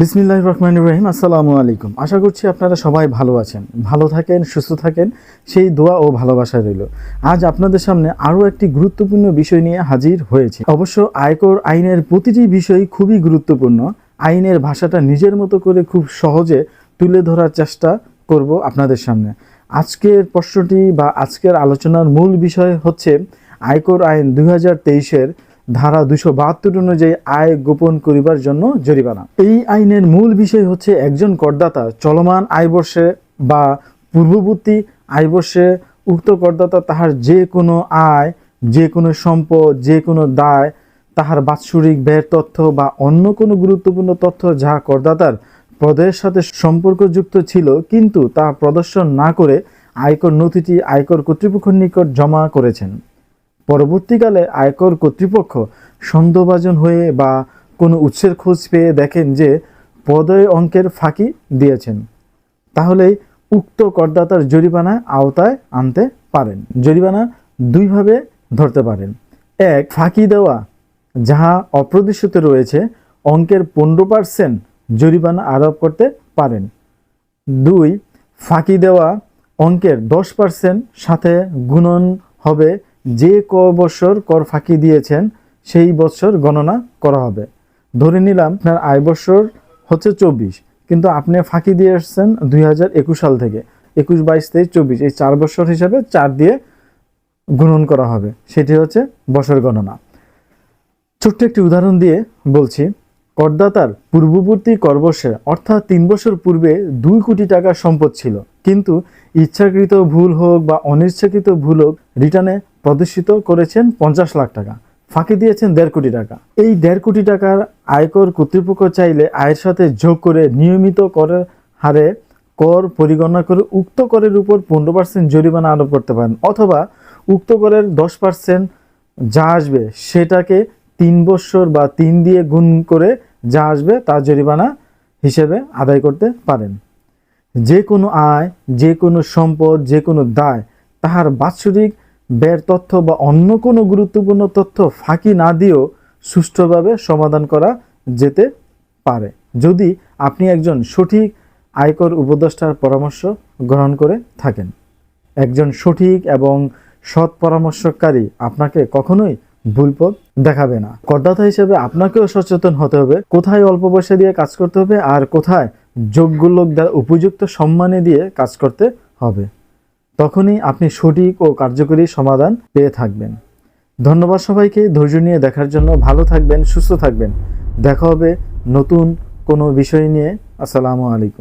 বিসমিল্লাহ রহমান রহিম, আসসালামু আলাইকুম। আশা করছি আপনারা সবাই ভালো আছেন, ভালো থাকেন, সুস্থ থাকেন, সেই দোয়া ও ভালোবাসা রইল। আজ আপনাদের সামনে আরও একটি গুরুত্বপূর্ণ বিষয় নিয়ে হাজির হয়েছে। অবশ্য আয়কর আইনের প্রতিটি বিষয় খুবই গুরুত্বপূর্ণ। আইনের ভাষাটা নিজের মতো করে খুব সহজে তুলে ধরার চেষ্টা করব আপনাদের সামনে। আজকের প্রশ্নটি বা আজকের আলোচনার মূল বিষয় হচ্ছে আয়কর আইন দুই হাজার তেইশের ধারা দুশো বাহাত্তর অনুযায়ী আয় গোপন করিবার জন্য জরিমানা। এই আইনের মূল বিষয় হচ্ছে একজন করদাতা চলমান আয়বর্ষে বা পূর্ববর্তী আয়বর্ষে উক্ত করদাতা তাহার যে কোনো আয়, যে কোনো সম্পদ, যে কোনো দায়, তাহার বাৎসরিক ব্যয়ের তথ্য বা অন্য কোনো গুরুত্বপূর্ণ তথ্য যাহা করদাতার পদের সাথে সম্পর্কযুক্ত ছিল, কিন্তু তা প্রদর্শন না করে আয়কর নথিটি আয়কর কর্তৃপক্ষের নিকট জমা করেছেন। পরবর্তীকালে আয়কর কর্তৃপক্ষ সন্দেহভাজন হয়ে বা কোনো উৎসের খোঁজ পেয়ে দেখেন যে পদয় অঙ্কের ফাঁকি দিয়েছেন। তাহলে উক্ত করদাতার জরিমানা আওতায় আনতে পারেন। জরিমানা দুইভাবে ধরতে পারেন। এক, ফাঁকি দেওয়া, যাহা অপ্রদর্শিত রয়েছে, অঙ্কের পনেরো পার্সেন্ট জরিমানা আরোপ করতে পারেন। দুই, ফাঁকি দেওয়া, অঙ্কের দশ পার্সেন্ট সাথে গুণন হবে যে ক বছর কর ফাঁকি দিয়েছেন, সেই বছর গণনা করা হবে। ধরে নিলাম আপনার আয় বছর হচ্ছে চব্বিশ, কিন্তু আপনি ফাঁকি দিয়ে এসছেন দুই সাল থেকে। একুশ, বাইশ, তেইশ, চব্বিশ, এই চার বছর হিসাবে চার দিয়ে গুণন করা হবে। সেটি হচ্ছে বছর গণনা। ছোট্ট একটি উদাহরণ দিয়ে বলছি করদাতার পূর্ববর্তী করবর্ষে, অর্থাৎ তিন বছর পূর্বে দুই কোটি টাকার সম্পদ ছিল। কিন্তু ইচ্ছাকৃত ভুল হোক বা অনিচ্ছাকৃত ভুল হোক, রিটার্নে প্রদর্শিত করেছেন পঞ্চাশ লাখ টাকা। ফাঁকি দিয়েছেন দেড় কোটি টাকা। এই দেড় কোটি টাকার আয়কর কর্তৃপক্ষ চাইলে আয়ের সাথে যোগ করে নিয়মিত করের হারে কর পরিগণনা করে উক্ত করের উপর পনেরো পার্সেন্ট জরিমানা আরোপ করতে পারেন। অথবা উক্ত করের দশ পার্সেন্ট যা আসবে, সেটাকে তিন বছর বা তিন দিয়ে গুণ করে যা আসবে তার জরিমানা হিসেবে আদায় করতে পারেন। যে কোনো আয়, যে কোনো সম্পদ, যে কোনো দায়, তাহার বাৎসরিক ব্যয়ের তথ্য বা অন্য কোনো গুরুত্বপূর্ণ তথ্য ফাঁকি না দিয়েও সুষ্ঠুভাবে সমাধান করা যেতে পারে। যদি আপনি একজন সঠিক আয়কর উপদেষ্টার পরামর্শ গ্রহণ করে থাকেন, একজন সঠিক এবং সৎ পরামর্শকারী আপনাকে কখনোই ভুল পথ দেখাবে না। করদাতা হিসেবে আপনাকেও সচেতন হতে হবে, কোথায় অল্প পয়সা দিয়ে কাজ করতে হবে আর কোথায় যোগ্য লোক দ্বারা উপযুক্ত সম্মানে দিয়ে কাজ করতে হবে। তখনই আপনি সঠিক ও কার্যকরী সমাধান পেয়ে থাকবেন। ধন্যবাদ সবাইকে, ধৈর্য নিয়ে দেখার জন্য ভালো থাকবেন, সুস্থ থাকবেন। দেখা হবে নতুন কোনো বিষয় নিয়ে। আসসালামু আলাইকুম।